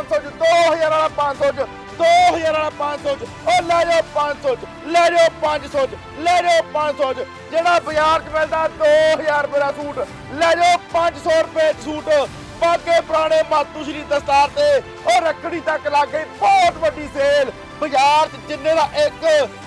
500 ਚ 2000 ਵਾਲਾ 500 ਚ 2000 ਵਾਲਾ 500 ਚ, ਉਹ ਲੈ ਜਾਓ 500 ਚ, ਲੈ ਜਾਓ 500 ਚ, ਲੈ ਜਾਓ 500 ਚ। ਜਿਹੜਾ ਬਾਜ਼ਾਰ 'ਚ ਮਿਲਦਾ 2000 ਰੁਪਏ ਦਾ ਸੂਟ, ਲੈ ਜਾਓ 500 ਰੁਪਏ ਸੂਟ। ਬਾਗੇ ਪੁਰਾਣੇ ਮਾਤੂ ਸ਼੍ਰੀ ਦਸਤਾਰ ਤੇ, ਉਹ ਰੱਖੜੀ ਤੱਕ ਲੱਗ ਗਈ, ਬਹੁਤ ਵੱਡੀ ਸੇਲ ਬਾਜ਼ਾਰ 'ਚ ਜਿੰਨੇ ਦਾ ਇੱਕ,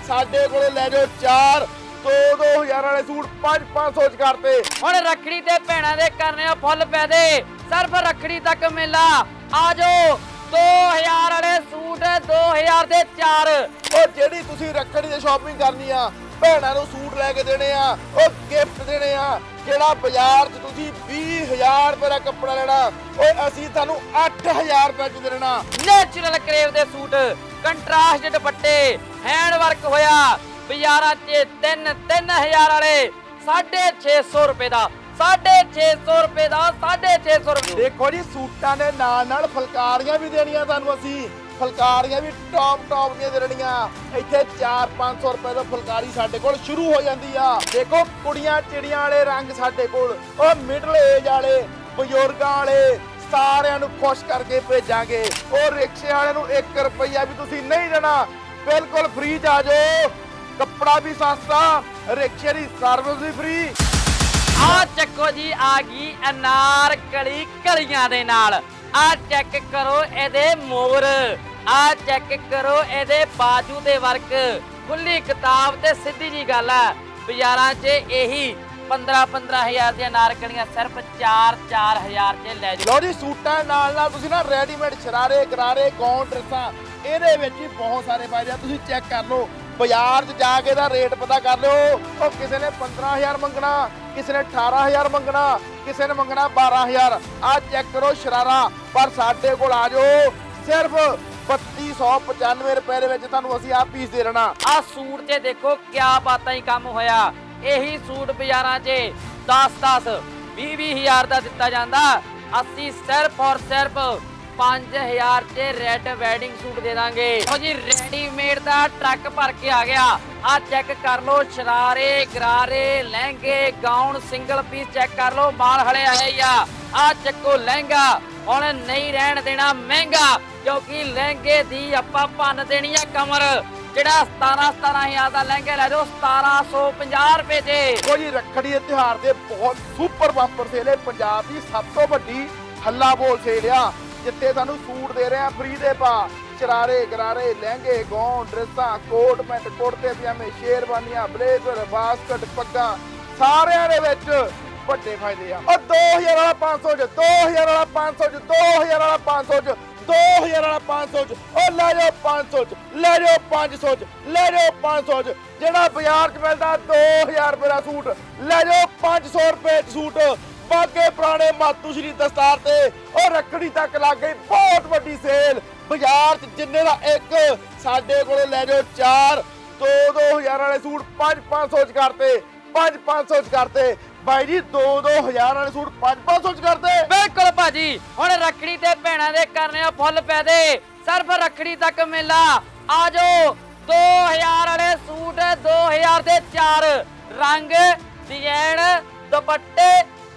ਸਾਡੇ ਕੋਲੇ ਲੈ ਜਾਓ ਚਾਰ 2-2000 ਵਾਲੇ ਸੂਟ 5-500 ਚ ਕਰਤੇ। ਹੁਣ ਰੱਖੜੀ ਤੇ ਭੈਣਾਂ ਦੇ ਕਰਨੇ ਆ ਫੁੱਲ ਪੈਦੇ। ਸਿਰਫ ਰੱਖੜੀ ਤੱਕ ਮੇਲਾ। ਆ ਜਾਓ 2000 ਵਾਲੇ ਸੂਟ 2000 ਦੇ ਚਾਰ। ਉਹ ਜਿਹੜੀ ਤੁਸੀਂ ਰੱਖੜੀ ਦੀ ਸ਼ਾਪਿੰਗ ਕਰਨੀ ਆ ਭੈਣਾਂ ਨੂੰ ਸੂਟ ਲੈ ਕੇ ਦੇਣੇ ਆ ਉਹ ਗਿਫਟ ਦੇਣੇ ਆ ਜਿਹੜਾ ਬਾਜ਼ਾਰ 'ਚ ਤੁਸੀਂ 20000 ਰੁਪਏ ਦਾ ਕੱਪੜਾ ਲੈਣਾ ਓਏ ਅਸੀਂ ਤੁਹਾਨੂੰ 8000 ਰੁਪਏ 'ਚ ਦੇਣਾ। ਨੇਚਰਲ ਕਰੇਵ ਦੇ ਸੂਟ ਕੰਟਰਾਸਟ ਦੁਪੱਟੇ ਹੈਂਡ ਵਰਕ ਹੋਇਆ ਬਾਜ਼ਾਰਾਂ 'ਚ 3 3000 ਵਾਲੇ 650 ਰੁਪਏ ਦਾ। 650 ਰੁਪਏ ਦਾ 650 ਰੁਪਏ। ਦੇਖੋ ਜੀ, ਸੂਟਾਂ ਦੇ ਨਾਲ ਨਾਲ ਫਲਕਾਰੀਆਂ ਵੀ ਦੇਣੀਆਂ ਤੁਹਾਨੂੰ ਅਸੀਂ। ਫਲਕਾਰੀਆਂ ਵੀ ਟੌਪ ਟੌਪ ਦੀਆਂ ਦੇਣੀਆਂ। ਇੱਥੇ 4-500 ਰੁਪਏ ਦਾ ਫੁਲਕਾਰੀ ਸਾਡੇ ਕੋਲ ਸ਼ੁਰੂ ਹੋ ਜਾਂਦੀ ਆ। ਦੇਖੋ, ਕੁੜੀਆਂ ਚਿੜੀਆਂ ਵਾਲੇ ਰੰਗ ਸਾਡੇ ਕੋਲ। ਉਹ ਮਿਡਲ ਏਜ ਵਾਲੇ, ਬਜ਼ੁਰਗਾਂ ਵਾਲੇ, ਸਾਰਿਆਂ ਨੂੰ ਖੁਸ਼ ਕਰਕੇ ਭੇਜਾਂਗੇ। ਉਹ ਰਿਕਸ਼ੇ ਵਾਲਿਆਂ ਨੂੰ 1 ਰੁਪਈਆ ਵੀ ਤੁਸੀਂ ਨਹੀਂ ਦੇਣਾ। ਬਿਲਕੁਲ ਫ੍ਰੀ ਚ ਆ ਜਾਓ। ਕੱਪੜਾ ਵੀ ਸਸਤਾ, ਰਿਕਸ਼ੇ ਦੀ ਸਰਵਿਸ ਵੀ ਫ੍ਰੀ ਆ ਚੱਕੋ ਜੀ, ਆ ਗਈ ਅਨਾਰ ਕਲੀ ਕਲੀਆਂ ਦੇ ਨਾਲ। ਆ ਚੈੱਕ ਕਰੋ ਇਹਦੇ ਮੋਰ। ਆ ਚੈੱਕ ਕਰੋ ਇਹਦੇ ਬਾਜੂ ਦੇ ਵਰਕ। ਖੁੱਲੀ ਕਿਤਾਬ ਤੇ ਸਿੱਧੀ ਜੀ ਗੱਲ ਹੈ ਬਾਜ਼ਾਰਾਂ 'ਚ ਇਹੀ 15 15000 ਦੀਆਂ ਅਨਾਰਕਲੀਆਂ ਸਿਰਫ 4 4000 'ਚ ਲੈ ਜਾਓ। ਲਓ ਜੀ, ਸੂਟਾਂ ਨਾਲ ਨਾਲ ਤੁਸੀਂ ਨਾ ਰੈਡੀਮੇਡ ਸ਼ਰਾਰੇ, ਗਰਾਰੇ ਗੌਨ ਡਰੈਸਾਂ, ਇਹਦੇ ਵਿੱਚ ਵੀ ਬਹੁਤ ਸਾਰੇ ਫਾਇਦੇ ਆ। ਤੁਸੀਂ ਚੈੱਕ ਕਰ ਲਓ, ਬਾਜ਼ਾਰ 'ਚ ਜਾ ਕੇ ਦਾ ਰੇਟ ਪਤਾ ਕਰ ਲਿਓ। ਉਹ ਕਿਸੇ ਨੇ 15000 ਮੰਗਣਾ ਕਿਸੇ ਨੇ 18000 ਮੰਗਣਾ, ਕਿਸੇ ਨੇ ਮੰਗਣਾ 12000 ਆ ਚੈੱਕ ਕਰੋ ਸ਼ਰਾਰਾ, ਪਰ ਸਾਡੇ ਕੋਲ ਆ ਜਾਓ। ਸਿਰਫ 3295 ਰੁਪਏ ਦੇ ਵਿੱਚ ਤੁਹਾਨੂੰ ਅਸੀਂ ਆ ਪੀਸ ਦੇ ਦੇਣਾ। ਆ ਸੂਟ 'ਚ ਦੇਖੋ ਕਿਆ ਬਾਤਾਂ ਹੀ ਕੰਮ ਹੋਇਆ। ਇਹੀ ਸੂਟ ਬਾਜ਼ਾਰਾਂ 'ਚ 10 10 20 20 ਹਜ਼ਾਰ ਦਾ ਦਿੱਤਾ ਜਾਂਦਾ। ਅਸੀਂ ਸਿਰਫ ਔਰ ਸਿਰਫ 5000 'ਚ ਰੈੱਡ ਵੈਡਿੰਗ ਸੂਟ ਦੇ ਦਾਂਗੇ। ਉਹ ਜੀ ਰੈਡੀਮੇਡ ਦਾ ਟਰੱਕ ਭਰ ਕੇ ਆ ਗਿਆ। ਆ ਚੈੱਕ ਕਰ ਲਓ, ਸ਼ਰਾਰੇ, ਗਰਾਰੇ, ਲਹਿੰਗੇ, ਗਾਊਨ, ਸਿੰਗਲ ਪੀਸ ਚੈੱਕ ਕਰ ਲਓ, ਮਾਲ ਹਲੇ ਆਏ ਆ। ਆ ਚੱਕੋ ਲਹਿੰਗਾ, ਹੁਣ ਨਹੀਂ ਰਹਿਣ ਦੇਣਾ ਮਹਿੰਗਾ, ਕਿਉਂਕਿ ਲਹਿੰਗੇ ਦੀ ਆਪਾਂ ਭੰਨ ਦੇਣੀ ਆ ਕਮਰ। ਜਿਹੜਾ 17 17000 ਦਾ ਲਹਿੰਗਾ ਲੈ ਜਾਓ 1750 ਰੁਪਏ ਤੇ ਦੇਖੋ ਜੀ, ਰੱਖੜੀ ਦੇ ਤਿਉਹਾਰ ਦੇ ਬਹੁਤ ਸੁਪਰ ਬੰਪਰ ਸੇਲ ਹੈ ਪੰਜਾਬ ਦੀ ਸਭ ਤੋਂ ਵੱਡੀ ਹੱਲਾ ਬੋਲ ਸੇਲ ਆ। ਜਿੱਥੇ ਸਾਨੂੰ ਸੂਟ ਦੇ ਰਹੇ ਆ ਫ੍ਰੀ ਦੇ ਪਾ। ਚਰਾਰੇ ਗਰਾਰੇ ਲਹਿੰਗੇ ਗੌਨ ਡਰੈਸਾਂ, ਕੋਟ, ਪੈਂਟ ਕੁੜਤੇ ਪਜਾਮੇ ਸ਼ੇਰਵਾਨੀਆਂ, ਬਲੇਜ਼ਰ, ਬਾਸਕਟ, ਪੱਗਾਂ, ਸਾਰਿਆਂ ਦੇ ਵਿੱਚ ਵੱਡੇ ਫਾਇਦੇ ਆ। ਉਹ 2000 ਵਾਲਾ 500 ਚ 2000 ਵਾਲਾ 500 ਚ 2000 ਵਾਲਾ 500 ਚ 2000 ਵਾਲਾ 500 ਚ, ਉਹ ਲੈ ਜਾਓ 500 ਚ, ਲੈ ਜਾਓ 500 ਚ, ਲੈ ਜਾਓ 500 ਚ, ਜਿਹੜਾ ਬਾਜ਼ਾਰ 'ਚ ਮਿਲਦਾ 2000 ਰੁਪਏ ਦਾ ਸੂਟ, ਲੈ ਜਾਓ 500 ਰੁਪਏ 'ਚ ਸੂਟ। ਬਾਗੇ ਪੁਰਾਣੇ ਮਾਤੂ ਸ਼੍ਰੀ ਦਸਤਾਰ ਤੇ ਉਹ ਰੱਖੜੀ ਤੱਕ ਲੱਗ ਗਈ, ਬਹੁਤ ਵੱਡੀ ਸੇਲ ਬਾਜ਼ਾਰ 'ਚ ਜਿੰਨੇ ਦਾ ਇੱਕ ਸਾਡੇ ਕੋਲੇ ਲੈ ਜਾਓ ਚਾਰ। 2-2000 ਵਾਲੇ ਸੂਟ 5-500 ਚ ਕਰਤੇ। 5-500 ਚ ਕਰਤੇ। ਬਾਈ ਜੀ 2-2000 ਵਾਲੇ ਸੂਟ 5-500 ਚ ਕਰਤੇ। ਬਿਲਕੁਲ ਭਾਜੀ ਹੁਣ ਰੱਖੜੀ ਤੇ ਭੈਣਾਂ ਦੇ ਕਰਨੇ ਆ ਫੁੱਲ ਪੈਦੇ। ਸਿਰਫ ਰੱਖੜੀ ਤੱਕ ਮੇਲਾ। ਆ ਜਾਓ 2000 ਵਾਲੇ ਸੂਟ 2000 ਦੇ ਚਾਰ। ਰੰਗ ਡਿਜ਼ਾਈਨ ਦੁਪੱਟੇ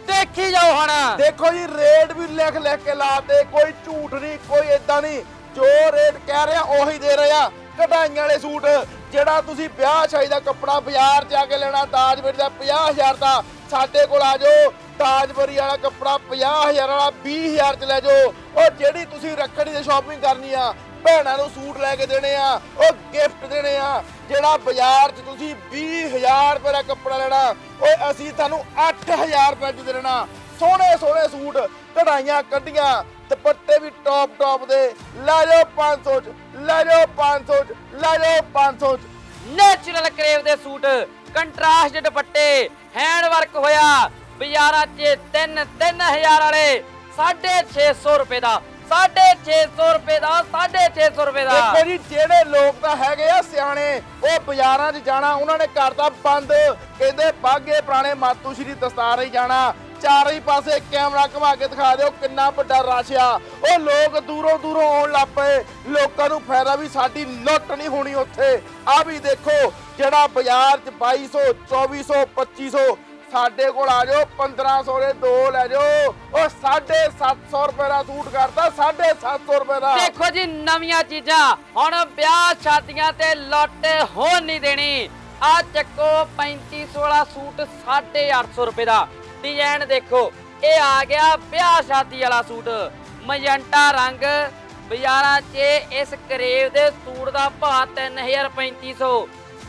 ਦੇਖੀ ਜਾਓ ਹੁਣ। ਦੇਖੋ ਜੀ ਰੇਟ ਵੀ ਲਿਖ ਲਿਖ ਕੇ ਲਾਤੇ ਕੋਈ ਝੂਠ ਨਹੀਂ ਕੋਈ ਏਦਾਂ ਨਹੀਂ। ਜੋ ਰੇਟ ਕਹਿ ਰਿਹਾ, ਉਹੀ ਦੇ ਰਹੇ ਆ। ਕਢਾਈਆਂ ਵਾਲੇ ਸੂਟ, ਜਿਹੜਾ ਤੁਸੀਂ ਵਿਆਹ ਸ਼ਾਦੀ ਦਾ ਕੱਪੜਾ ਬਾਜ਼ਾਰ 'ਚ ਆ ਕੇ ਲੈਣਾ, ਤਾਜਪੁਰ ਦਾ 50000 ਦਾ, ਸਾਡੇ ਕੋਲ ਆ ਜਾਓ। ਤਾਜਪੁਰੀ ਵਾਲਾ ਕੱਪੜਾ 50000 ਵਾਲਾ 20000 ਚ ਲੈ ਜਾਓ। ਉਹ ਜਿਹੜੀ ਤੁਸੀਂ ਰੱਖੜੀ ਦੀ ਸ਼ਾਪਿੰਗ ਕਰਨੀ ਆ, ਭੈਣਾਂ ਨੂੰ ਸੂਟ ਲੈ ਕੇ ਦੇਣੇ ਆ, ਉਹ ਗਿਫਟ ਦੇਣੇ ਆ। ਜਿਹੜਾ ਬਾਜ਼ਾਰ 'ਚ ਤੁਸੀਂ 20000 ਰੁਪਏ ਦਾ ਕੱਪੜਾ ਲੈਣਾ ਓਏ ਅਸੀਂ ਤੁਹਾਨੂੰ 8000 ਰੁਪਏ 'ਚ ਦੇਣਾ। ਸੋਹਣੇ ਸੋਹਣੇ ਸੂਟ ਕਢਾਈਆਂ ਕੱਢੀਆਂ ਦੁਪੱਟੇ ਵੀ ਟੌਪ ਟੌਪ ਦੇ। ਲੈ ਜਾਓ 500 ਚ ਲੈ ਜਾਓ 500 ਚ ਲੈ ਜਾਓ 500 ਚ। ਨੇਚਰਲ ਕਰੇਵ ਦੇ ਸੂਟ ਕੰਟਰਾਸਟ ਦੁਪੱਟੇ ਹੈਂਡ ਵਰਕ ਹੋਇਆ ਬਾਜ਼ਾਰਾਂ 'ਚ 3 3000 ਵਾਲੇ 650 ਰੁਪਏ ਦਾ 650 ਰੁਪਏ ਦਾ 650 ਰੁਪਏ ਦਾ। ਦੇਖੋ ਜੀ ਜਿਹੜੇ ਲੋਕ ਤਾਂ ਹੈਗੇ ਆ ਸਿਆਣੇ ਉਹ ਬਾਜ਼ਾਰਾਂ 'ਚ ਜਾਣਾ ਉਹਨਾਂ ਨੇ ਕਰਤਾ ਬੰਦ ਕਹਿੰਦੇ ਬਾਗੇ ਪੁਰਾਣੇ ਮਾਤੂ ਸ਼੍ਰੀ ਦਸਤਾਰ ਹੀ ਜਾਣਾ। ਚਾਰੇ ਪਾਸੇ ਕੈਮਰਾ ਘੁਮਾ ਕੇ ਦਿਖਾ ਦਿਓ ਕਿੰਨਾ ਵੱਡਾ ਰਸ਼ ਆ। ਉਹ ਲੋਕ ਦੂਰੋਂ ਦੂਰੋਂ ਆਉਣ ਲੱਗ ਪਏ। ਲੋਕਾਂ ਨੂੰ ਫਾਇਦਾ ਵੀ ਸਾਡੀ ਲੁੱਟ ਨਹੀਂ ਹੋਣੀ ਉੱਥੇ। ਆ ਵੀ ਦੇਖੋ, ਜਿਹੜਾ ਬਾਜ਼ਾਰ 'ਚ 2200 2400 2500 ਸਾਡੇ ਕੋਲ ਆ ਜਾਓ 1500 ਦੇ ਦੋ ਲੈ ਜਾਓ। ਉਹ 750 ਰੁਪਏ ਦਾ ਸੂਟ ਕਰਦਾ 750 ਰੁਪਏ ਦਾ। ਦੇਖੋ ਜੀ ਨਵੀਆਂ ਚੀਜ਼ਾਂ। ਹੁਣ ਵਿਆਹ ਸ਼ਾਦੀਆਂ ਤੇ ਲੁੱਟ ਹੋਣ ਨਹੀਂ ਦੇਣੀ। ਆ ਚੱਕੋ 3500 ਵਾਲਾ ਸੂਟ 850 ਰੁਪਏ ਦਾ। ਡਿਜ਼ਾਈਨ ਦੇਖੋ, ਇਹ ਆ ਗਿਆ ਵਿਆਹ ਸ਼ਾਦੀ ਵਾਲਾ ਸੂਟ। ਮਜੰਟਾ ਰੰਗ, ਬਾਜ਼ਾਰਾਂ 'ਚ ਇਸ ਕਰੇਵ ਦੇ ਸੂਟ ਦਾ ਭਾਅ 3350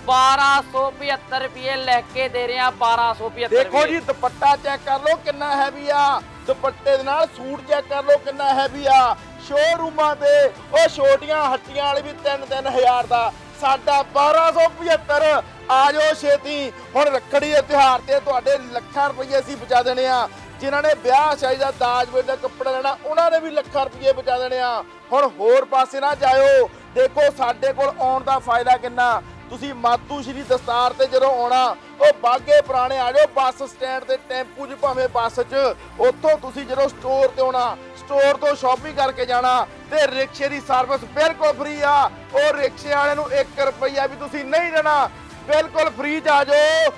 1275 ਰੁਪਏ ਲੈ ਕੇ ਦੇ ਰਹੇ 1275 ਦੇਖੋ ਜੀ, ਦੁਪੱਟਾ ਚੈੱਕ ਕਰ ਲਓ, ਕਿੰਨਾ ਹੈਵੀ ਆ। ਦੁਪੱਟੇ ਦੇ ਨਾਲ ਸੂਟ ਚੈੱਕ ਕਰ ਲਓ, ਕਿੰਨਾ ਹੈਵੀ ਆ। ਸ਼ੋਰੂਮਾਂ ਤੇ ਉਹ ਛੋਟੀਆਂ ਹੱਟੀਆਂ ਵਾਲੇ ਵੀ 3-3000 ਦਾ। ਸਾਡਾ 1275 ਆ ਜਾਓ ਛੇਤੀ। ਹੁਣ ਰੱਖੜੀ ਦੇ ਤਿਉਹਾਰ ਤੇ ਤੁਹਾਡੇ ਲੱਖਾਂ ਰੁਪਏ ਅਸੀਂ ਬਚਾ ਦੇਣੇ ਆ। ਜਿਨ੍ਹਾਂ ਨੇ ਵਿਆਹ ਸ਼ਾਦੀ ਦਾ ਦਾਜ ਵੇਚ ਦਾ ਕੱਪੜਾ ਲੈਣਾ, ਉਹਨਾਂ ਨੇ ਵੀ ਲੱਖਾਂ ਰੁਪਏ ਬਚਾ ਦੇਣੇ ਆ। ਹੁਣ ਹੋਰ ਪਾਸੇ ਨਾ ਜਾਇਓ। ਦੇਖੋ ਸਾਡੇ ਕੋਲ ਆਉਣ ਦਾ ਫਾਇਦਾ ਕਿੰਨਾ। ਤੁਸੀਂ ਮਾਤੂ ਸ਼੍ਰੀ ਦਸਤਾਰ ਤੇ ਜਦੋਂ ਆਉਣਾ, ਉਹ ਬਾਗੇ ਪੁਰਾਣੇ ਆ ਜਾਓ, ਬੱਸ ਸਟੈਂਡ ਤੇ ਟੈਂਪੂ 'ਚ ਭਾਵੇਂ ਬੱਸ 'ਚ। ਉੱਥੋਂ ਤੁਸੀਂ ਜਦੋਂ ਸਟੋਰ ਤੇ ਆਉਣਾ, ਸਟੋਰ ਤੋਂ ਸ਼ਾਪਿੰਗ ਕਰਕੇ ਜਾਣਾ ਤੇ ਰਿਕਸ਼ੇ ਦੀ ਸਰਵਿਸ ਬਿਲਕੁਲ ਫ੍ਰੀ ਆ। ਉਹ ਰਿਕਸ਼ੇ ਵਾਲੇ ਨੂੰ 1 ਰੁਪਈਆ ਵੀ ਤੁਸੀਂ ਨਹੀਂ ਦੇਣਾ। ਬਿਲਕੁਲ ਫ੍ਰੀ ਚ ਆ ਜਾਓ।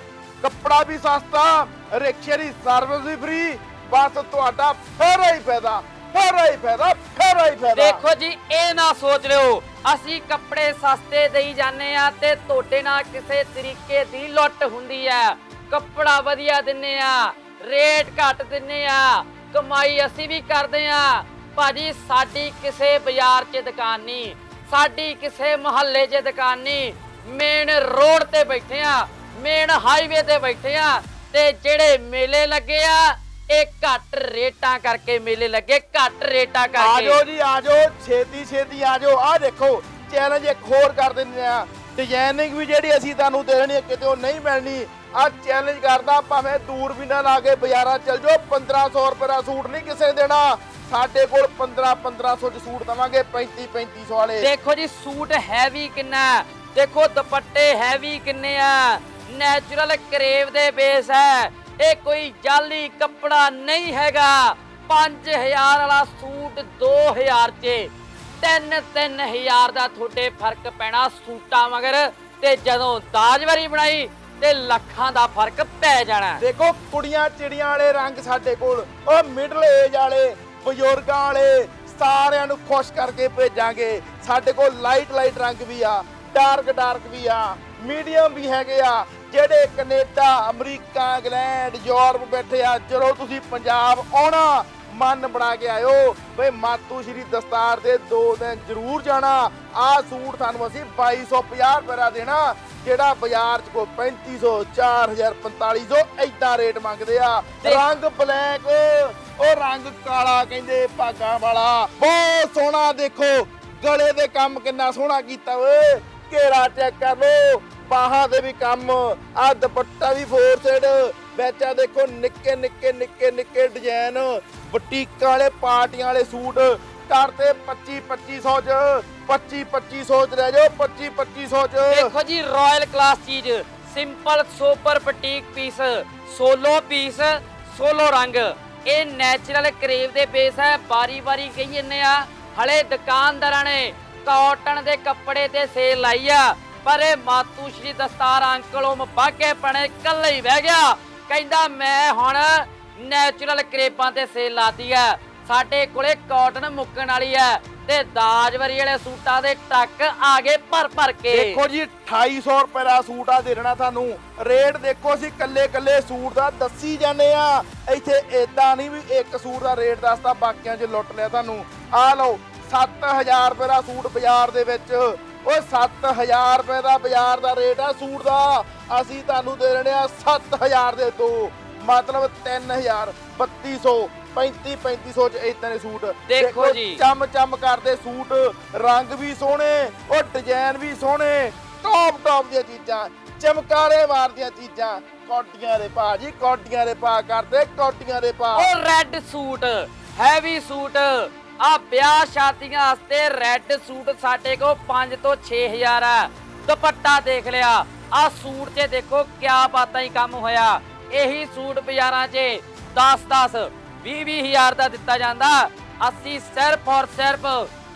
ਕੱਪੜਾ ਵੀ ਸਸਤਾ ਰਿਕਸ਼ੇ ਦੀ ਸਰਵਿਸ ਵੀ ਫ੍ਰੀ ਬਸ ਤੁਹਾਡਾ ਫੇਰਾ ਹੀ ਫਾਇਦਾ, ਫੇਰਾ ਹੀ ਫਾਇਦਾ, ਫੇਰਾ ਹੀ ਫਾਇਦਾ। ਦੇਖੋ ਜੀ, ਇਹ ਨਾ ਸੋਚ ਲਿਓ, ਅਸੀਂ ਕੱਪੜੇ ਸਸਤੇ ਦੇਈ ਜਾਂਦੇ ਆ ਤੇ ਤੁਹਾਡੇ ਨਾਲ ਕਿਸੇ ਤਰੀਕੇ ਦੀ ਲੁੱਟ ਹੁੰਦੀ ਆ। ਕੱਪੜਾ ਵਧੀਆ ਦਿੰਨੇ ਆ ਰੇਟ ਘੱਟ ਦਿੰਨੇ ਆ, ਕਮਾਈ ਅਸੀਂ ਵੀ ਕਰਦੇ ਆ। ਭਾਜੀ, ਸਾਡੀ ਕਿਸੇ ਬਾਜ਼ਾਰ 'ਚ ਦੁਕਾਨ ਨਹੀਂ, ਸਾਡੀ ਕਿਸੇ ਮੁਹੱਲੇ 'ਚ ਦੁਕਾਨ ਨਹੀਂ ਮੇਨ ਰੋਡ ਤੇ ਬੈਠੇ ਆ ਮੇਨ ਹਾਈਵੇ ਤੇ ਬੈਠੇ ਆ ਤੇ ਜਿਹੜੇ ਮੇਲੇ ਲੱਗੇ ਆ ਇਹ ਘੱਟ ਰੇਟਾਂ ਕਰਕੇ ਮੇਲੇ ਲੱਗੇ ਘੱਟ ਰੇਟਾਂ ਕਰਕੇ। ਜਾਓ ਜੀ ਆ ਜਾਓ ਛੇਤੀ ਛੇਤੀ ਆ ਜਾਓ ਆ ਦੇਖੋ ਚੈਲੰਜ ਇੱਕ ਹੋਰ ਕਰ ਦਿੰਦੇ ਆ। ਡਿਜ਼ਾਈਨਿੰਗ ਵੀ ਜਿਹੜੀ ਅਸੀਂ ਤੁਹਾਨੂੰ ਦੇਣੀ ਹੈ ਕਿਤੇ ਉਹ ਨਹੀਂ ਮਿਲਣੀ। ਆ ਚੈਲੰਜ ਕਰਦਾ ਭਾਵੇਂ ਦੂਰ ਵੀ ਨਾ ਲਾ ਕੇ ਬਾਜ਼ਾਰਾਂ ਚਲ ਜਾਓ 1500 ਰੁਪਏ ਦਾ ਸੂਟ ਨਹੀਂ ਕਿਸੇ ਦੇਣਾ। ਸਾਡੇ ਕੋਲ 15 1500 ਚ ਸੂਟ ਦਵਾਂਗੇ 35 3500 ਵਾਲੇ। ਦੇਖੋ ਜੀ ਸੂਟ ਹੈਵੀ ਕਿੰਨਾ। ਦੇਖੋ ਦੁਪੱਟੇ ਹੈਵੀ ਕਿੰਨੇ ਆ। ਨੈਚੁਰਲ ਕਰੇਵ ਦੇ ਬੇਸ ਹੈ। ਇਹ ਕੋਈ ਜਾਲੀ ਕੱਪੜਾ ਨਹੀਂ ਹੈਗਾ। 5000 ਵਾਲਾ ਸੂਟ 2000 ਚ। 3-3000 ਦਾ ਤੁਹਾਡੇ ਫ਼ਰਕ ਪੈਣਾ ਸੂਟਾਂ ਮਗਰ। ਤੇ ਜਦੋਂ ਦਾਜਵਾਰੀ ਬਣਾਈ, ਤੇ ਲੱਖਾਂ ਦਾ ਫ਼ਰਕ ਪੈ ਜਾਣਾ। ਦੇਖੋ, ਕੁੜੀਆਂ ਚਿੜੀਆਂ ਵਾਲੇ ਰੰਗ ਸਾਡੇ ਕੋਲ। ਉਹ ਮਿਡਲ ਏਜ ਵਾਲੇ, ਬਜ਼ੁਰਗਾਂ ਵਾਲੇ, ਸਾਰਿਆਂ ਨੂੰ ਖੁਸ਼ ਕਰਕੇ ਭੇਜਾਂਗੇ। ਸਾਡੇ ਕੋਲ ਲਾਈਟ ਲਾਈਟ ਰੰਗ ਵੀ ਆ। ਡਾਰਕ ਡਾਰਕ ਵੀ ਆ ਮੀਡੀਅਮ ਵੀ ਹੈਗੇ ਆ ਜਿਹੜੇ ਕੈਨੇਡਾ ਅਮਰੀਕਾ ਇੰਗਲੈਂਡ ਯੂਰਪ ਬੈਠੇ ਆ ਜਦੋਂ ਤੁਸੀਂ ਪੰਜਾਬ ਆਉਣਾ ਮਨ ਬਣਾ ਕੇ ਆਇਓ ਬਈ ਮਾਤੂ ਸ਼੍ਰੀ ਦਸਤਾਰ ਦੇ ਦੋ ਦਿਨ ਜ਼ਰੂਰ ਜਾਣਾ। ਆਹ ਸੂਟ ਤੁਹਾਨੂੰ ਅਸੀਂ 2250 ਰੁਪਏ ਦਾ ਦੇਣਾ ਜਿਹੜਾ ਬਾਜ਼ਾਰ 'ਚ ਕੋ 3500 4000 4500 ਐਦਾਂ ਰੇਟ ਮੰਗਦੇ ਆ। ਰੰਗ ਬਲੈਕ ਉਹ ਰੰਗ ਕਾਲਾ ਕਹਿੰਦੇ ਭਾਗਾਂ ਵਾਲਾ। ਬਹੁਤ ਸੋਹਣਾ ਦੇਖੋ ਗਲੇ ਦੇ ਕੰਮ ਕਿੰਨਾ ਸੋਹਣਾ ਕੀਤਾ ਓਏ। ਘੇਰਾ ਚੈੱਕ ਕਰ ਲੋ ਬਾਹਾਂ ਦੇ ਵੀ ਕੰਮ ਆ ਦੁਪੱਟਾ ਵੀ ਫੋਰ ਸਾਈਡ ਵਿੱਚ ਆ ਦੇਖੋ ਨਿੱਕੇ ਨਿੱਕੇ ਨਿੱਕੇ ਨਿੱਕੇ ਡਿਜ਼ਾਈਨ ਬੁਟੀਕਾਂ ਵਾਲੇ, ਪਾਰਟੀਆਂ ਵਾਲੇ ਸੂਟ। ਕਰਤੇ 25 2500 ਚ 25 2500 ਚ ਰਹਿ ਜਾਓ 25 2500 ਚ। ਦੇਖੋ ਜੀ ਰਾਇਲ ਕਲਾਸ ਚੀਜ਼। Simple super boutique piece solo piece solo ਰੰਗ। ਇਹ ਨੈਚੁਰਲ ਕਰੇਵ ਦੇ ਬੇਸ ਹੈ। ਬਾਰੀ ਬਾਰੀ ਕਹੀ ਜੰਨੇ ਆ, ਹਲੇ ਦੁਕਾਨਦਾਰਾਂ ਨੇ ਕਾਟਨ ਦੇ ਕੱਪੜੇ ਤੇ ਸੇਲ ਲਾਈ ਆ, ਪਰ ਇਹ ਮਾਤੂ ਸ਼੍ਰੀ ਦਸਤਾਰ ਅੰਕਲ ਉਹ ਪਣੇ ਕੱਲੇ ਹੀ ਬਹਿ ਗਿਆ। ਕਹਿੰਦਾ, ਮੈਂ ਹੁਣ ਨੈਚੁਰਲ ਕਰੇਬਾਂ ਤੇ ਸੇਲ ਲਾਤੀ ਆ। ਸਾਡੇ ਕੋਲੇ ਕਾਟਨ ਮੁੱਕਣ ਵਾਲੀ ਆ ਤੇ ਦਾਜਵਰੀ ਵਾਲੇ ਸੂਟਾਂ ਦੇ ਟੱਕ ਆ ਗਏ ਭਰ ਭਰ ਕੇ। ਦੇਖੋ ਜੀ 2800 ਰੁਪਏ ਦਾ ਸੂਟ ਆ ਦੇਣਾ ਤੁਹਾਨੂੰ। ਰੇਟ ਦੇਖੋ ਅਸੀਂ ਕੱਲੇ ਕੱਲੇ ਸੂਟ ਦਾ ਦੱਸੀ ਜਾਂਦੇ ਆ। ਇੱਥੇ ਏਦਾਂ ਨਹੀਂ ਵੀ ਇੱਕ ਸੂਟ ਦਾ ਰੇਟ ਦੱਸਦਾ ਬਾਕੀਆਂ 'ਚ ਲੁੱਟ ਲਿਆ ਤੁਹਾਨੂੰ। ਆ ਲਓ 7000 ਰੁਪਏ ਦਾ ਸੂਟ ਬਾਜ਼ਾਰ ਦੇ ਵਿੱਚ। ਓਏ 7000 ਰੁਪਏ ਦਾ ਬਾਜ਼ਾਰ ਦਾ ਰੇਟ ਆ ਸੂਟ ਦਾ। ਅਸੀਂ ਤੁਹਾਨੂੰ ਦੇ ਦੇਣੇ ਆ 7000 ਦੇ ਦੋ। ਮਤਲਬ 3000 3200 35 3500 ਚ ਇਦਾਂ ਦੇ ਸੂਟ। ਦੇਖੋ ਜੀ। ਚਮ ਚਮ ਕਰਦੇ ਸੂਟ ਰੰਗ ਵੀ ਸੋਹਣੇ ਉਹ ਡਿਜ਼ਾਈਨ ਵੀ ਸੋਹਣੇ ਟੌਪ ਟੌਪ ਦੀਆਂ ਚੀਜ਼ਾਂ ਚਮਕਾਰੇ ਮਾਰਦੀਆਂ ਚੀਜ਼ਾਂ। ਕੋਟੀਆਂ ਦੇ ਭਾ ਜੀ ਕੋਟੀਆਂ ਦੇ ਭਾ ਕਰਦੇ ਕੋਟੀਆਂ ਦੇ ਭਾ ਉਹ ਰੈੱਡ ਸੂਟ ਹੈਵੀ ਸੂਟ ਆ ਵਿਆਹ ਸ਼ਾਦੀਆਂ ਵਾਸਤੇ ਰੈੱਡ ਸੂਟ ਸਾਡੇ ਕੋਲ 5 ਤੋਂ 6000 ਆ। ਦੁਪੱਟਾ ਦੇਖ ਲਿਆ। ਆ ਸੂਟ 'ਚ ਦੇਖੋ ਕਿਆ ਬਾਤਾਂ ਹੀ ਕੰਮ ਹੋਇਆ। ਇਹੀ ਸੂਟ ਬਾਜ਼ਾਰਾਂ 'ਚ 10 10 20 20000 ਦਾ ਦਿੱਤਾ ਜਾਂਦਾ। ਅਸੀਂ ਸਿਰਫ ਔਰ ਸਿਰਫ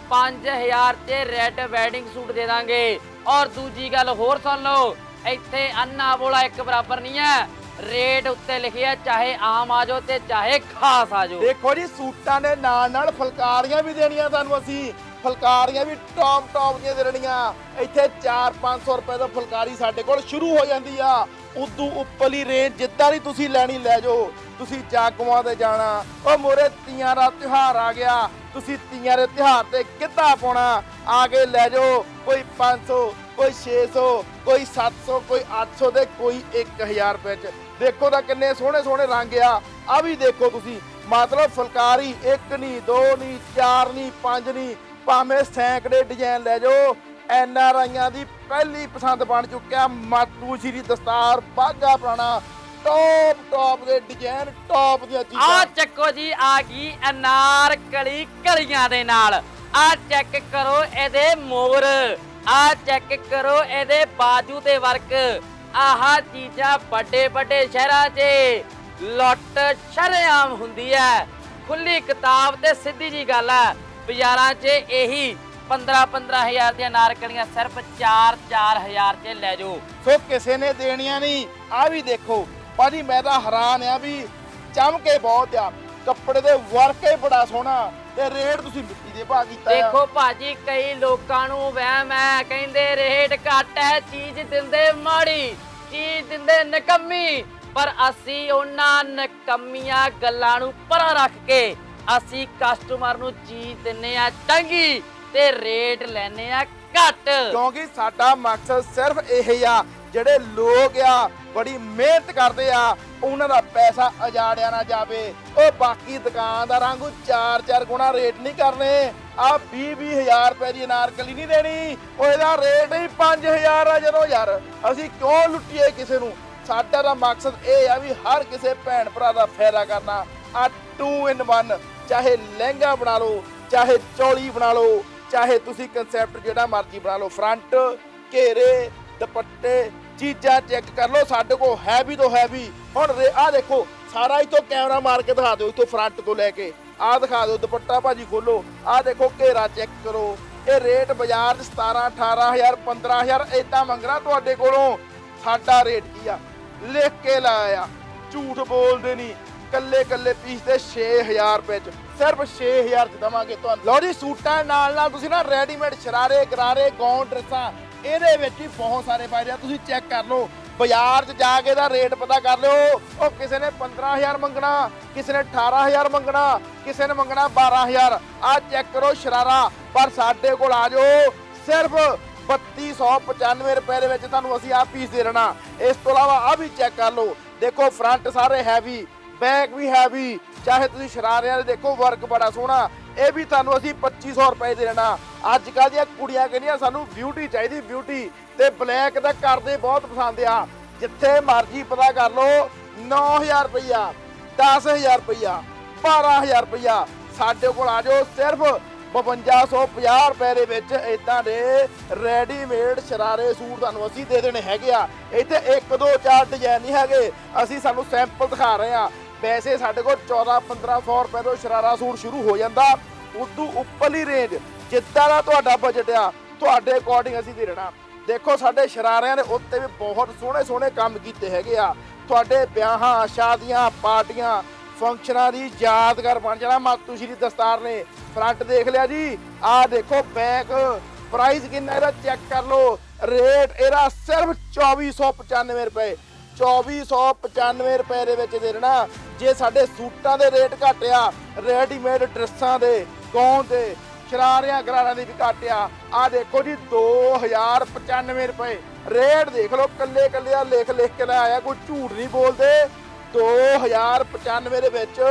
5000 ਤੇ ਰੈੱਡ ਵੈਡਿੰਗ ਸੂਟ ਦੇ ਦਾਂਗੇ। ਔਰ ਦੂਜੀ ਗੱਲ ਹੋਰ ਸੁਣ ਲਓ, ਇੱਥੇ ਅੰਨਾ ਬੋਲਾ ਇੱਕ ਬਰਾਬਰ ਨਹੀਂ ਹੈ। ਰੇਟ ਉੱਤੇ ਲਿਖਿਆ, ਚਾਹੇ ਆਮ ਆ ਜਾਓ ਤੇ ਚਾਹੇ ਖਾਸ ਆ ਜਾਓ। ਦੇਖੋ ਜੀ, ਸੂਟਾਂ ਦੇ ਨਾਲ ਨਾਲ ਫੁਲਕਾਰੀਆਂ ਵੀ ਦੇਣੀਆਂ ਤੁਹਾਨੂੰ ਅਸੀਂ। ਫੁਲਕਾਰੀਆਂ ਵੀ ਟੌਪ ਟੌਪ ਦੀਆਂ ਦੇਣੀਆਂ। ਇੱਥੇ 4-500 ਰੁਪਏ ਤੋਂ ਫੁਲਕਾਰੀ ਸਾਡੇ ਕੋਲ ਸ਼ੁਰੂ ਹੋ ਜਾਂਦੀ ਆ। ਉਦੋਂ ਉੱਪਰਲੀ ਰੇਂਜ ਜਿੱਦਾਂ ਦੀ ਤੁਸੀਂ ਲੈਣੀ, ਲੈ ਜਾਓ। ਤੁਸੀਂ ਜਾਗਵਾਂ ਤੇ ਜਾਣਾ। ਉਹ ਮੋਰੇ ਤੀਆਂ ਦਾ ਤਿਉਹਾਰ ਆ ਗਿਆ। ਤੁਸੀਂ ਤੀਆਂ ਦੇ ਤਿਉਹਾਰ ਤੇ ਕਿੱਦਾਂ ਪਾਉਣਾ? ਆ ਕੇ ਲੈ ਜਾਓ। ਕੋਈ 500 ਕੋਈ 600 ਕੋਈ 700 ਕੋਈ 800 ਤੇ ਕੋਈ 1000 ਰੁਪਏ ਚ। ਦੇਖੋ ਤਾਂ ਕਿੰਨੇ ਸੋਹਣੇ ਸੋਹਣੇ ਰੰਗ ਆ। ਆ ਵੀ ਦੇਖੋ ਤੁਸੀਂ। ਮਤਲਬ ਫੁਲਕਾਰੀ ਇੱਕ ਨਹੀਂ ਦੋ ਨਹੀਂ ਚਾਰ ਨਹੀਂ ਪੰਜ ਨਹੀਂ ਭਾਵੇਂ ਸੈਂਕੜੇ ਡਿਜ਼ਾਈਨ ਲੈ ਜਾਓ, ਐਨ ਆਰ ਆਈਆਂ ਦੀ ਪਹਿਲੀ ਪਸੰਦ ਬਣ ਚੁੱਕਿਆ ਮਾਤੂ ਸ਼੍ਰੀ ਦਸਤਾਰ ਬਾਗਾ ਪੁਰਾਣਾ ਟੌਪ ਟੌਪ ਦੇ ਡਿਜ਼ਾਈਨ ਟੌਪ ਦੀਆਂ ਆ ਚੱਕੋ ਜੀ ਆ ਗਈ ਅਨਾਰ ਕਲੀ ਕਲੀਆਂ ਦੇ ਨਾਲ। ਆ ਚੈੱਕ ਕਰੋ, ਇਹਦੇ ਮੋਰ। ਆ ਚੈੱਕ ਕਰੋ ਇਹਦੇ ਬਾਜੂ ਦੇ ਵਰਕ। ਆਹ ਚੀਜ਼ਾਂ ਵੱਡੇ ਵੱਡੇ ਸ਼ਹਿਰਾਂ 'ਚ ਲੁੱਟ ਸ਼ਰੇਆਮ ਹੁੰਦੀ ਹੈ ਖੁੱਲੀ ਕਿਤਾਬ ਤੇ ਸਿੱਧੀ ਜੀ ਗੱਲ ਹੈ ਬਾਜ਼ਾਰਾਂ 'ਚ ਇਹੀ 15 15000 ਦੀਆਂ ਨਾਰਕਲੀਆਂ ਸਿਰਫ 4 4000 'ਚ ਲੈ ਜਾਓ। ਸੋ ਕਿਸੇ ਨੇ ਦੇਣੀਆਂ ਨਹੀਂ ਆ ਵੀ ਦੇਖੋ। ਭਾਜੀ ਮੈਂ ਤਾਂ ਹੈਰਾਨ ਆ ਵੀ ਚਮਕੇ ਬਹੁਤ ਆ। ਕੱਪੜੇ ਦੇ ਵਰਕ ਹੀ ਬੜਾ ਸੋਹਣਾ। ਤੇ ਰੇਟ ਤੁਸੀਂ ਮਿੱਟੀ ਦੇ ਭਾਅ ਕੀਤਾ ਆ। ਦੇਖੋ ਭਾਜੀ ਕਈ ਲੋਕਾਂ ਨੂੰ ਵਹਿਮ ਹੈ। ਕਹਿੰਦੇ ਰੇਟ ਘੱਟ ਹੈ ਚੀਜ਼ ਦਿੰਦੇ ਮਾੜੀ ਚੀਜ਼ ਦਿੰਦੇ ਨਕੰਮੀ। ਪਰ ਅਸੀਂ ਉਹਨਾਂ ਨਕੰਮੀਆਂ ਗੱਲਾਂ ਨੂੰ ਪਰਾਂ ਰੱਖ ਕੇ ਅਸੀਂ ਕਸਟਮਰ ਨੂੰ ਚੀਜ਼ ਦਿੰਨੇ ਆ ਚੰਗੀ ਤੇ ਰੇਟ ਲੈਨੇ ਆ ਘੱਟ। ਕਿਉਂਕਿ ਸਾਡਾ ਮਕਸਦ ਸਿਰਫ ਇਹ ਆ ਜਿਹੜੇ ਲੋਕ ਆ, ਬੜੀ ਮਿਹਨਤ ਕਰਦੇ ਆ, ਉਹਨਾਂ ਦਾ ਪੈਸਾ ਅਜਾੜਿਆ ਨਾ ਜਾਵੇ। ਉਹ ਬਾਕੀ ਦੁਕਾਨਦਾਰਾਂ ਨੂੰ 4-4 ਗੁਣਾ ਰੇਟ ਨਹੀਂ ਕਰਨੇ। ਆ 20 ਹਜ਼ਾਰ ਰੁਪਏ ਦੀ ਅਨਾਰਕਲੀ ਨਹੀਂ ਦੇਣੀ। ਉਹ ਇਹਦਾ ਰੇਟ ਹੀ 5000 ਆ ਜਦੋਂ ਯਾਰ, ਅਸੀਂ ਕਿਉਂ ਲੁੱਟੀਏ ਕਿਸੇ ਨੂੰ? ਸਾਡਾ ਦਾ ਮਕਸਦ ਇਹ ਆ ਵੀ ਹਰ ਕਿਸੇ ਭੈਣ ਭਰਾ ਦਾ ਫਾਇਦਾ ਕਰਨਾ। ਆ 2 ਇਨ 1 ਚਾਹੇ ਲਹਿੰਗਾ ਬਣਾ ਲਓ, ਚਾਹੇ ਚੋਲੀ ਬਣਾ ਲਓ, ਚਾਹੇ ਤੁਸੀਂ ਕਨਸੈਪਟ ਜਿਹੜਾ ਮਰਜ਼ੀ ਬਣਾ ਲਓ। ਫਰੰਟ ਘੇਰੇ ਦੁਪੱਟੇ ਚੀਜ਼ਾਂ ਚੈੱਕ ਕਰ ਲਓ, ਸਾਡੇ ਕੋਲ ਹੈਵੀ ਤੋਂ ਹੈਵੀ ਹੁਣ ਆਹ ਦੇਖੋ, ਸਾਰਾ ਇਥੋਂ ਕੈਮਰਾ ਮਾਰ ਕੇ ਦਿਖਾ ਦਿਓ, ਇਥੋਂ ਫਰੰਟ ਤੋਂ ਲੈ ਕੇ। ਆਹ ਦਿਖਾ ਦਿਓ, ਦੁਪੱਟਾ ਭਾਜੀ ਖੋਲੋ। ਆਹ ਦੇਖੋ, ਘੇਰਾ ਚੈੱਕ ਕਰੋ। ਇਹ ਰੇਟ ਬਾਜ਼ਾਰ 'ਚ 17 18000 15000 ਏਦਾਂ ਮੰਗਣਾ ਤੁਹਾਡੇ ਕੋਲੋਂ। ਸਾਡਾ ਰੇਟ ਕੀ ਆ? ਲਿਖ ਕੇ ਲਾਇਆ। ਝੂਠ ਬੋਲਦੇ ਨਹੀਂ ਕੱਲੇ ਕੱਲੇ ਪੀਸ ਦੇ 6000 ਰੁਪਏ ਚ। ਸਿਰਫ 6000 ਚ ਦਵਾਂਗੇ ਤੁਹਾਨੂੰ। ਲਓ ਸੂਟਾਂ ਨਾਲ ਨਾਲ ਤੁਸੀਂ ਨਾ ਰੈਡੀਮੇਡ ਸ਼ਰਾਰੇ, ਗਰਾਰੇ ਗੌਨ ਡਰੈਸਾਂ ਇਹਦੇ ਵਿੱਚ ਹੀ ਬਹੁਤ ਸਾਰੇ ਫਾਇਦੇ ਆ, ਤੁਸੀਂ ਚੈੱਕ ਕਰ ਲਓ। ਬਾਜ਼ਾਰ 'ਚ ਜਾ ਕੇ ਇਹਦਾ ਰੇਟ ਪਤਾ ਕਰ ਲਿਓ। ਉਹ ਕਿਸੇ ਨੇ 15000 ਮੰਗਣਾ, ਕਿਸੇ ਨੇ 18000 ਮੰਗਣਾ, ਕਿਸੇ ਨੇ ਮੰਗਣਾ 12000 ਆ ਚੈੱਕ ਕਰੋ ਸ਼ਰਾਰਾ, ਪਰ ਸਾਡੇ ਕੋਲ ਆ ਜਾਓ। ਸਿਰਫ 3295 ਰੁਪਏ ਦੇ ਵਿੱਚ ਤੁਹਾਨੂੰ ਅਸੀਂ ਆ ਪੀਸ ਦੇ ਦੇਣਾ। ਇਸ ਤੋਂ ਇਲਾਵਾ ਆ ਵੀ ਚੈੱਕ ਕਰ ਲਓ। ਦੇਖੋ ਫਰੰਟ ਸਾਰੇ ਹੈਵੀ ਬੈਕ ਵੀ ਹੈਵੀ ਚਾਹੇ ਤੁਸੀਂ ਸ਼ਰਾਰਿਆਂ ਦੇ ਦੇਖੋ ਵਰਕ ਬੜਾ ਸੋਹਣਾ। ਇਹ ਵੀ ਤੁਹਾਨੂੰ ਅਸੀਂ 2500 ਰੁਪਏ ਦੇ ਦੇਣਾ। ਅੱਜ ਕੱਲ੍ਹ ਦੀਆਂ ਕੁੜੀਆਂ ਕਹਿੰਦੀਆਂ ਸਾਨੂੰ ਬਿਊਟੀ ਚਾਹੀਦੀ ਬਿਊਟੀ ਤੇ ਬਲੈਕ ਦਾ ਕਰਦੇ ਬਹੁਤ ਪਸੰਦ ਆ। ਜਿੱਥੇ ਮਰਜ਼ੀ ਪਤਾ ਕਰ ਲਓ 9000 ਰੁਪਈਆ 10000 ਰੁਪਈਆ 12000 ਰੁਪਈਆ। ਸਾਡੇ ਕੋਲ ਆ ਜਾਓ ਸਿਰਫ 5250 ਰੁਪਏ ਦੇ ਵਿੱਚ ਇਦਾਂ ਦੇ ਰੈਡੀਮੇਡ ਸ਼ਰਾਰੇ ਸੂਟ ਤੁਹਾਨੂੰ ਅਸੀਂ ਦੇ ਦੇਣੇ ਹੈਗੇ ਆ। ਇੱਥੇ 1 2 4 ਡਿਜ਼ਾਈਨ ਨਹੀਂ ਹੈਗੇ। ਅਸੀਂ ਸਾਨੂੰ ਸੈਂਪਲ ਦਿਖਾ ਰਹੇ ਆ। ਵੈਸੇ ਸਾਡੇ ਕੋਲ 14 1500 ਰੁਪਏ ਤੋਂ ਸ਼ਰਾਰਾ ਸੂਟ ਸ਼ੁਰੂ ਹੋ ਜਾਂਦਾ। ਉਦੋਂ ਉੱਪਰਲੀ ਰੇਂਜ ਜਿੱਦਾਂ ਦਾ ਤੁਹਾਡਾ ਬਜਟ ਆ, ਤੁਹਾਡੇ ਅਕੋਰਡਿੰਗ ਅਸੀਂ ਦੇ ਦੇਣਾ। ਦੇਖੋ, ਸਾਡੇ ਸ਼ਰਾਰਿਆਂ ਦੇ ਉੱਤੇ ਵੀ ਬਹੁਤ ਸੋਹਣੇ ਸੋਹਣੇ ਕੰਮ ਕੀਤੇ ਹੈਗੇ ਆ। ਤੁਹਾਡੇ ਵਿਆਹਾਂ, ਸ਼ਾਦੀਆਂ, ਪਾਰਟੀਆਂ ਫੰਕਸ਼ਨਾਂ ਦੀ ਯਾਦਗਾਰ ਬਣ ਜਾਣਾ ਮਾਤੂ ਸ਼੍ਰੀ ਦਸਤਾਰ ਨੇ। ਫਰੰਟ ਦੇਖ ਲਿਆ ਜੀ। ਆਹ ਦੇਖੋ ਬੈਕ ਪ੍ਰਾਈਸ ਕਿੰਨਾ ਇਹਦਾ ਚੈੱਕ ਕਰ ਲਓ। ਰੇਟ ਇਹਦਾ ਸਿਰਫ 2495 ਰੁਪਏ। 2495 ਰੁਪਏ ਦੇ ਵਿੱਚ ਦੇ ਦੇਣਾ। ਜੇ ਸਾਡੇ ਸੂਟਾਂ ਦੇ ਰੇਟ ਘੱਟ ਆ ਰੈਡੀਮੇਡ ਡਰੈਸਾਂ ਦੇ ਗੌਨ ਦੇ, ਸ਼ਰਾਰਿਆਂ ਗਰਾਰਾਂ ਦੀ ਵੀ ਘੱਟ ਆ। ਆ ਦੇਖੋ ਜੀ 2095 ਰੁਪਏ। ਰੇਟ ਦੇਖ ਲਓ ਕੱਲੇ ਕੱਲੇ ਆ ਲਿਖ ਲਿਖ ਕੇ ਲਾਇਆ ਕੋਈ ਝੂਠ ਨਹੀਂ ਬੋਲਦੇ। 2095 ਦੇ ਵਿੱਚ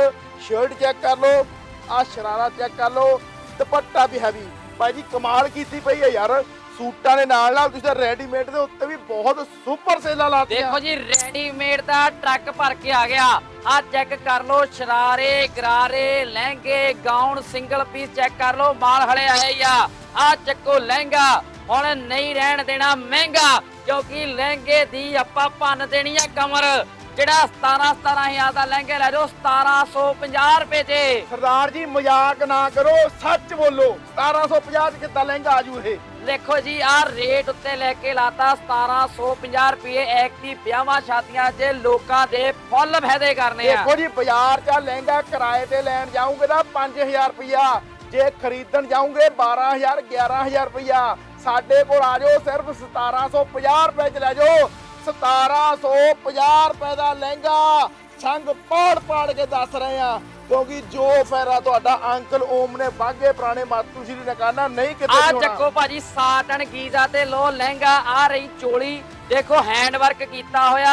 ਸ਼ਰਟ ਚੈੱਕ ਕਰ ਲਓ ਆ ਸ਼ਰਾਰਾ ਚੈੱਕ ਕਰ ਲਓ, ਦੁਪੱਟਾ ਵੀ ਹੈਵੀ ਭਾਈ ਜੀ, ਕਮਾਲ ਕੀਤੀ ਪਈ ਹੈ ਯਾਰ। ਸੂਟਾਂ ਦੇ ਨਾਲ ਨਾਲ ਤੁਸੀਂ ਰੈਡੀਮੇਡ ਦੇ ਉੱਤੇ ਵੀ ਬਹੁਤ ਸੁਪਰ ਸੇਲਾਂ ਲਾਤੀਆਂ। ਦੇਖੋ ਜੀ ਰੈਡੀਮੇਡ ਦਾ ਟਰੱਕ ਭਰ ਕੇ ਆ ਗਿਆ। ਆ ਚੈੱਕ ਕਰ ਲਓ ਸ਼ਰਾਰੇ ਗਰਾਰੇ ਲਹਿੰਗੇ ਗਾਊਨ ਸਿੰਗਲ ਪੀਸ ਚੈੱਕ ਕਰ ਲਓ ਮਾਲ ਹਲੇ ਆਇਆ ਹੀ ਆ। ਆ ਚੱਕੋ ਲਹਿੰਗਾ ਹੁਣ ਨਹੀਂ ਰਹਿਣ ਦੇਣਾ ਮਹਿੰਗਾ ਕਿਉਂਕਿ ਲਹਿੰਗੇ ਦੀ ਆਪਾਂ ਭੰਨ ਦੇਣੀ ਆ ਕਮਰ। ਜਿਹੜਾ 17 17000 ਦਾ ਲਹਿੰਗੇ ਲੈ ਜਾਓ 1750 ਰੁਪਏ 'ਚ ਸਰਦਾਰ ਜੀ ਮਜ਼ਾਕ ਨਾ ਕਰੋ ਸੱਚ ਬੋਲੋ 1750 ਚ ਕਿੱਦਾਂ ਲਹਿੰਗਾ ਆਜੂ ਇਹ? ਦੇਖੋ ਜੀ ਆ ਰੇਟ ਉੱਤੇ ਲੈ ਕੇ ਲਾਤਾ 1750 ਰੁਪਏ ਐਕਟੀ ਵਿਆਹਾਂ ਸ਼ਾਦੀਆਂ 'ਚ ਲੋਕਾਂ ਦੇ ਫੁੱਲ ਫਾਇਦੇ ਕਰਨੇ ਆ। ਦੇਖੋ ਜੀ, ਬਾਜ਼ਾਰ 'ਚ ਲਹਿੰਗਾ ਕਿਰਾਏ ਤੇ ਲੈਣ ਜਾਓਗੇ ਤਾਂ 5000 ਰੁਪਇਆ ਜੇ ਖਰੀਦਣ ਜਾਓਗੇ 12000 11000 ਰੁਪਇਆ ਸਾਡੇ ਕੋਲ ਆ ਜਾਓ, ਸਿਰਫ 1750 ਰੁਪਏ ਚ ਲੈ ਜਾਓ। 1750 ਰੁਪਏ ਦਾ ਲਹਿੰਗਾ ਸੰਗ ਪਾੜ ਪਾੜ ਕੇ ਦੱਸ ਰਹੇ ਆ। ਕਿਉਂਕਿ ਜੋ ਫੈਰਾ ਤੁਹਾਡਾ ਅੰਕਲ ਓਮ ਨੇ ਬਾਗੇ ਪੁਰਾਣੇ ਮਾਤੂ ਸ਼੍ਰੀ ਨਕਾਨਾ ਨਹੀਂ ਕਿਤੇ ਆ ਹੋਣਾ। ਚੱਕੋ ਭਾਜੀ ਸਾਟਨ ਗੀਜ਼ਾ ਤੇ ਲੋ ਲਹਿੰਗਾ ਆ ਰਹੀ ਚੋਲੀ। ਦੇਖੋ ਹੈਂਡ ਵਰਕ ਕੀਤਾ ਹੋਇਆ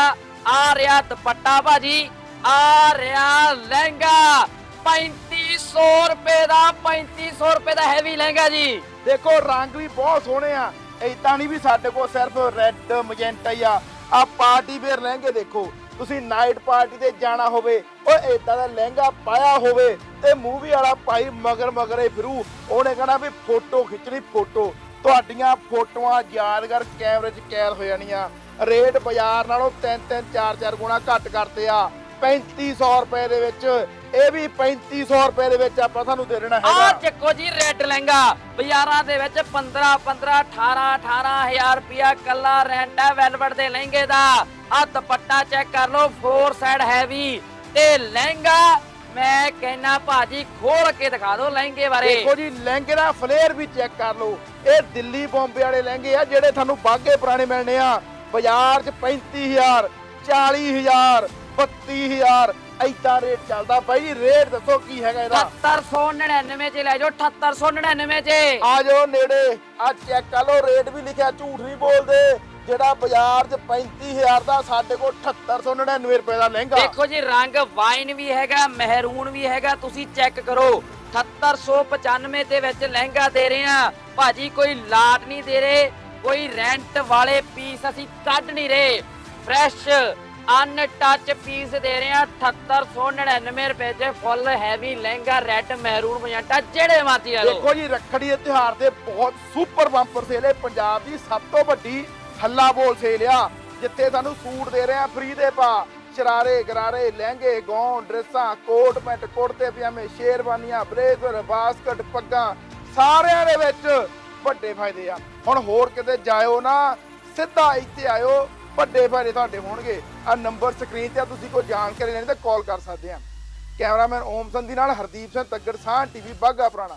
ਆ ਰਿਹਾ ਦੁਪੱਟਾ ਭਾਜੀ ਆ ਰਿਹਾ ਲਹਿੰਗਾ। 3500 ਰੁਪਏ ਦਾ 3500 ਰੁਪਏ ਦਾ ਹੈਵੀ ਲਹਿੰਗਾ ਜੀ। ਦੇਖੋ ਰੰਗ ਵੀ ਬਹੁਤ ਸੋਹਣੇ ਆ। ਏਦਾਂ ਨਹੀਂ ਵੀ ਸਾਡੇ ਕੋਲ ਸਿਰਫ ਰੈੱਡ ਮਜੈਂਟਾ ਹੀ ਆ। ਆ ਪਾਰਟੀ ਵੇਅਰ ਲਹਿੰਗੇ ਦੇਖੋ। ਤੁਸੀਂ ਨਾਈਟ ਪਾਰਟੀ ਤੇ ਜਾਣਾ ਹੋਵੇ, ਓਏ ਏਦਾਂ ਦਾ ਲਹਿੰਗਾ ਪਾਇਆ ਹੋਵੇ ਤੇ ਮੂਵੀ ਵਾਲਾ ਭਾਈ ਮਗਰ ਮਗਰੇ ਫਿਰੂ। ਉਹਨੇ ਕਹਣਾ ਵੀ ਫੋਟੋ ਖਿੱਚਣੀ ਫੋਟੋ ਤੁਹਾਡੀਆਂ ਫੋਟੋਆਂ ਯਾਦਗਾਰ ਕੈਮਰੇ 'ਚ ਕੈਦ ਹੋ ਜਾਣੀਆਂ। ਰੇਟ ਬਾਜ਼ਾਰ ਨਾਲੋਂ 3-3 4-4 ਗੁਣਾ ਘੱਟ ਕਰਦੇ ਆ। 3500 ਰੁਪਏ ਦੇ ਵਿੱਚ, ਇਹ ਵੀ 3500 ਰੁਪਏ ਦੇ ਵਿੱਚ ਆਪਾਂ ਤੁਹਾਨੂੰ ਦੇ ਦੇਣਾ ਆ ਚੱਕੋ ਜੀ ਰੈੱਡ ਲਹਿੰਗਾ। ਬਾਜ਼ਾਰਾਂ ਦੇ ਵਿੱਚ 15 15 18 18000 ਰੁਪਿਆ ਕੱਲਾ ਰੈਂਟ ਹੈ ਵੈਲਵਟ ਦੇ ਲਹਿੰਗੇ ਦਾ। ਆ ਦੁਪੱਟਾ ਚੈੱਕ ਕਰ ਲਓ ਫੋਰ ਸਾਈਡ ਹੈਵੀ ਤੇ ਲਹਿੰਗਾ। ਮੈਂ ਕਹਿਣਾ ਭਾਜੀ ਖੋਲ ਕੇ ਦਿਖਾ ਦਿਓ ਲਹਿੰਗੇ ਬਾਰੇ। ਦੇਖੋ ਜੀ ਲਹਿੰਗੇ ਦਾ ਫਲੇਅਰ ਵੀ ਚੈੱਕ ਕਰ ਲਓ। ਇਹ ਦਿੱਲੀ ਬੰਬੇ ਵਾਲੇ ਲਹਿੰਗੇ ਆ ਜਿਹੜੇ ਤੁਹਾਨੂੰ ਬਾਗੇ ਪੁਰਾਣੇ ਮਿਲਣੇ ਆ। ਬਾਜ਼ਾਰ 'ਚ 35000 40000 32000 ਐਦਾਂ ਰੇਟ ਚੱਲਦਾ। ਬਾਈ ਰੇਟ ਦੱਸੋ ਕੀ ਹੈਗਾ ਇਹਦਾ? 7899 ਚ ਲੈ ਜਾਓ 7899 ਚ। ਆ ਜਾਓ ਨੇੜੇ। ਆ ਚੈੱਕ ਕਰ ਲਓ ਰੇਟ ਵੀ ਲਿਖਿਆ ਝੂਠ ਨਹੀਂ ਬੋਲਦੇ। ਜਿਹੜਾ ਬਾਜ਼ਾਰ 'ਚ 35000 ਦਾ ਸਾਡੇ ਕੋਲ 7899 ਰੁਪਏ ਦਾ ਲਹਿੰਗਾ। ਦੇਖੋ ਜੀ ਰੰਗ ਵਾਈਨ ਵੀ ਹੈਗਾ ਮਹਿਰੂਨ ਵੀ ਹੈਗਾ ਤੁਸੀਂ ਚੈੱਕ ਕਰੋ। 7895 ਦੇ ਵਿੱਚ ਲਹਿੰਗਾ ਦੇ ਰਹੇ ਆ ਭਾਜੀ ਕੋਈ ਲਾਟ ਨਹੀਂ ਦੇ ਰਹੇ ਕੋਈ ਰੈਂਟ ਵਾਲੇ ਪੀਸ ਅਸੀਂ ਕੱਢ ਨਹੀਂ ਰਹੇ। ਫਰੈਸ਼ ਅਨ ਟੱਚ ਪੀਸ ਦੇ ਰਹੇ ਆ 7899 ਰੁਪਏ 'ਚ ਫੁੱਲ ਹੈਵੀ ਲਹਿੰਗਾ ਰੈੱਡ ਮਹਿਰੂਨ ਮਜੰਟਾ ਜਿਹੜੇ ਮਰਜ਼ੀ ਲੈ ਲਓ। ਦੇਖੋ ਜੀ ਰੱਖੜੀ ਦੇ ਤੇ ਬਹੁਤ ਸੁਪਰ ਬੰਪਰ ਸੇਲ ਹੈ। ਪੰਜਾਬ ਦੀ ਸਭ ਤੋਂ ਵੱਡੀ ਹੱਲਾ ਬੋਲ ਸੇਲ ਆ ਜਿੱਥੇ ਸਾਨੂੰ ਸੂਟ ਦੇ ਰਹੇ ਆ ਫ੍ਰੀ ਦੇ ਪਾ। ਸ਼ਰਾਰੇ, ਗਰਾਰੇ, ਲਹਿੰਗੇ ਗੌਨ ਡਰੈਸਾਂ, ਕੋਟ ਪੈਂਟ, ਕੁੜਤੇ, ਪਜਾਮੇ, ਸ਼ੇਰਵਾਨੀਆਂ ਬ੍ਰੇਜ਼ਰ ਬਾਸਕਟ, ਪੱਗਾਂ, ਸਾਰਿਆਂ ਦੇ ਵਿੱਚ ਵੱਡੇ ਫਾਇਦੇ ਆ। ਹੁਣ ਹੋਰ ਕਿਤੇ ਜਾਇਓ ਨਾ, ਸਿੱਧਾ ਇੱਥੇ ਆਇਓ, ਵੱਡੇ ਫਾਇਦੇ ਤੁਹਾਡੇ ਹੋਣਗੇ। ਆ ਨੰਬਰ ਸਕਰੀਨ ਤੇ ਆ, ਤੁਸੀਂ ਕੋਈ ਜਾਣਕਾਰੀ ਲੈਣੀ ਤਾਂ ਕਾਲ ਕਰ ਸਕਦੇ ਆ। ਕੈਮਰਾਮੈਨ ਓਮ ਸੰਧੀ ਨਾਲ ਹਰਦੀਪ ਸਿੰਘ ਤੱਗੜ ਸਾਹ ਟੀਵੀ ਬਾਗਾ ਪੁਰਾਣਾ।